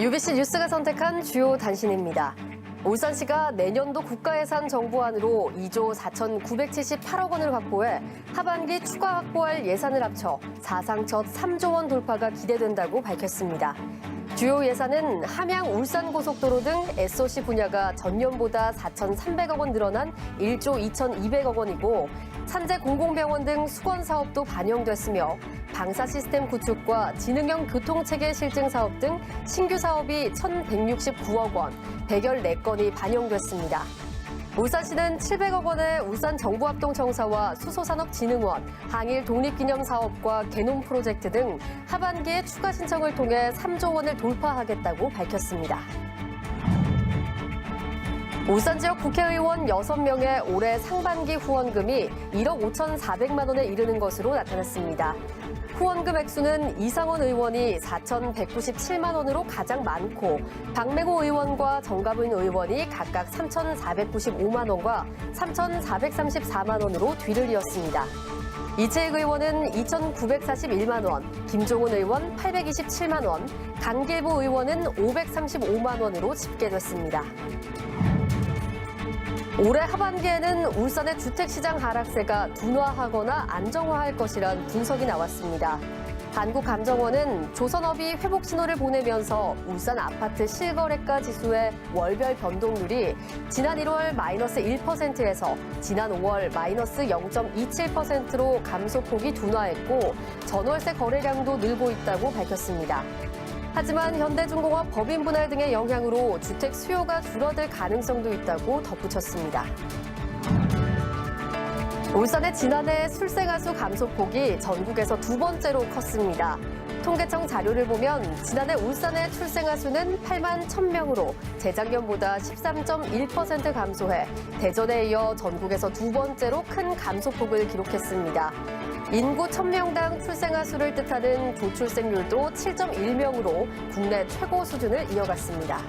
UBC 뉴스가 선택한 주요 단신입니다. 울산시가 내년도 국가예산 정부안으로 2조 4,978억 원을 확보해 하반기 추가 확보할 예산을 합쳐 사상 첫 3조 원 돌파가 기대된다고 밝혔습니다. 주요 예산은 함양 울산 고속도로 등 SOC 분야가 전년보다 4,300억 원 늘어난 1조 2,200억 원이고 산재 공공병원 등 수건 사업도 반영됐으며 방사 시스템 구축과 지능형 교통체계 실증 사업 등 신규 사업이 1,169억 원, 114건이 반영됐습니다. 울산시는 700억 원의 울산 정부합동청사와 수소산업진흥원, 항일 독립기념사업과 개놈 프로젝트 등 하반기에 추가 신청을 통해 3조 원을 돌파하겠다고 밝혔습니다. 울산 지역 국회의원 6명의 올해 상반기 후원금이 1억 5,400만 원에 이르는 것으로 나타났습니다. 후원금 액수는 이상원 의원이 4,197만 원으로 가장 많고 박맹호 의원과 정가분 의원이 각각 3,495만 원과 3,434만 원으로 뒤를 이었습니다. 이채익 의원은 2,941만 원, 김종훈 의원 827만 원, 강길부 의원은 535만 원으로 집계됐습니다. 올해 하반기에는 울산의 주택시장 하락세가 둔화하거나 안정화할 것이란 분석이 나왔습니다. 한국감정원은 조선업이 회복 신호를 보내면서 울산 아파트 실거래가 지수의 월별 변동률이 지난 1월 마이너스 1%에서 지난 5월 마이너스 0.27%로 감소폭이 둔화했고 전월세 거래량도 늘고 있다고 밝혔습니다. 하지만 현대중공업 법인 분할 등의 영향으로 주택 수요가 줄어들 가능성도 있다고 덧붙였습니다. 울산의 지난해 술생아수 감소폭이 전국에서 두 번째로 컸습니다. 통계청 자료를 보면 지난해 울산의 출생아수는 8만 1000명으로 재작년보다 13.1% 감소해 대전에 이어 전국에서 두 번째로 큰 감소폭을 기록했습니다. 인구 1000명당 출생아 수를 뜻하는 조출생률도 7.1명으로 국내 최고 수준을 이어갔습니다.